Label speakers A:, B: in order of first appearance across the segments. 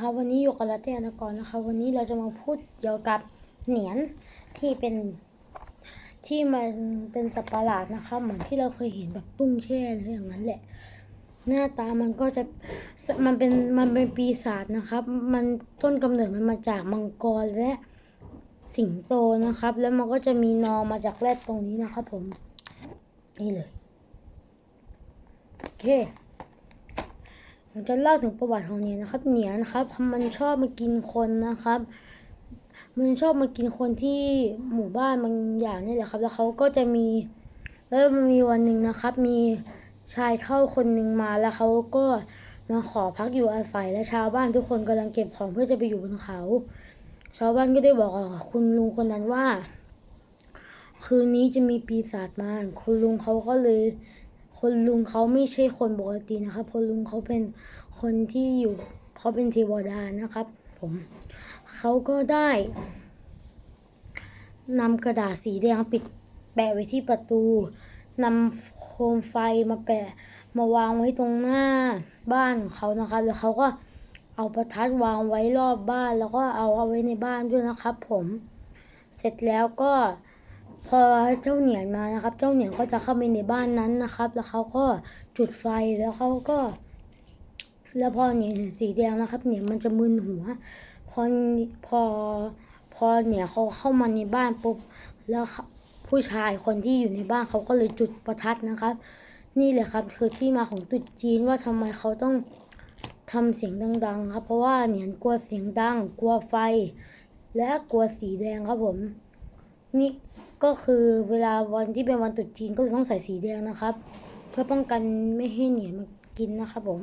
A: ครับวันนี้อยู่กับลาเต้อนกรนะคะวันนี้เราจะมาพูดเกี่ยวกับเหรียญที่เป็นที่มันเป็นสัตว์ประหลาดนะคะเหมือนที่เราเคยเห็นแบบตุ้งแช่หรืออย่างนั้นแหละ หน้าตามันก็จะมันเป็นมันเป็นปีศาจนะครับ มันต้นกำเนิดมันมาจากมังกรและสิงโตนะครับ แล้วมันก็จะมีนอมาจากแรดตรงนี้นะครับผมนี่เลยโอเค ผมจะเล่าถึงประวัติของเหนียนนะครับ เหนียนนะครับ มันชอบมากินคนนะครับ มันชอบมากินคนที่หมู่บ้านบางอย่างนี่แหละครับ แล้วเขาก็จะมี แล้วมันมีวันหนึ่งนะครับ มีชายเข้าคนหนึ่งมาแล้วเขาก็มาขอพักอยู่อาศัยและชาวบ้านทุกคนกำลังเก็บของเพื่อจะไปอยู่บนเขา ชาวบ้านก็ได้บอกกับคุณลุงคนนั้นว่า คืนนี้จะมีปีศาจมา คุณลุงเขาก็เลย คนลุงเขาไม่ใช่คนปกตินะครับ คนลุงเขาเป็นคนที่อยู่เขาเป็นเทวดานะครับ ผมเขาก็ได้นำกระดาษสีแดงปิดแปะไว้ที่ประตูนำโคมไฟมาแปะมาวางไว้ตรงหน้าบ้านของเขานะครับ แล้วเขาก็เอาประทัดวางไว้รอบบ้าน แล้วก็เอาเอาไว้ในบ้านด้วยนะครับ ผม เสร็จแล้วก็ พอเจ้าเหนียนมานะครับ เจ้าเหนียนก็จะเข้าไปในบ้านนั้นนะครับ แล้วเขาก็จุดไฟแล้วเขาก็ แล้วพอเหนียนเห็นสีแดงนะครับ เหนียนมันจะมึนหัว พอพอพอเหนี่ยเขาเข้ามาในบ้านปุ๊บแล้วผู้ชายคนที่อยู่ในบ้านเขาก็เลยจุดประทัดนะครับ นี่แหละครับคือที่มาของตรุษจีนว่าทำไมเขาต้องทำเสียงดัง ๆ ครับ เพราะว่าเหนียนกลัวเสียงดัง กลัวไฟ และกลัวสีแดงครับผม นี่ ก็คือเวลาวันที่เป็นวันตรุษจีนก็ต้องใส่สีแดงนะครับ เพื่อป้องกันไม่ให้เหนียมากินนะครับผม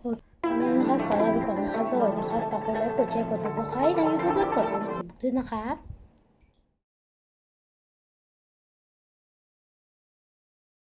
A: โอเควันนี้นะครับขอลาไปก่อนนะครับ สวัสดีครับ ฝากกดไลค์กดแชร์กด subscribe ใน YouTube และกดกระดิ่งด้วยนะครับ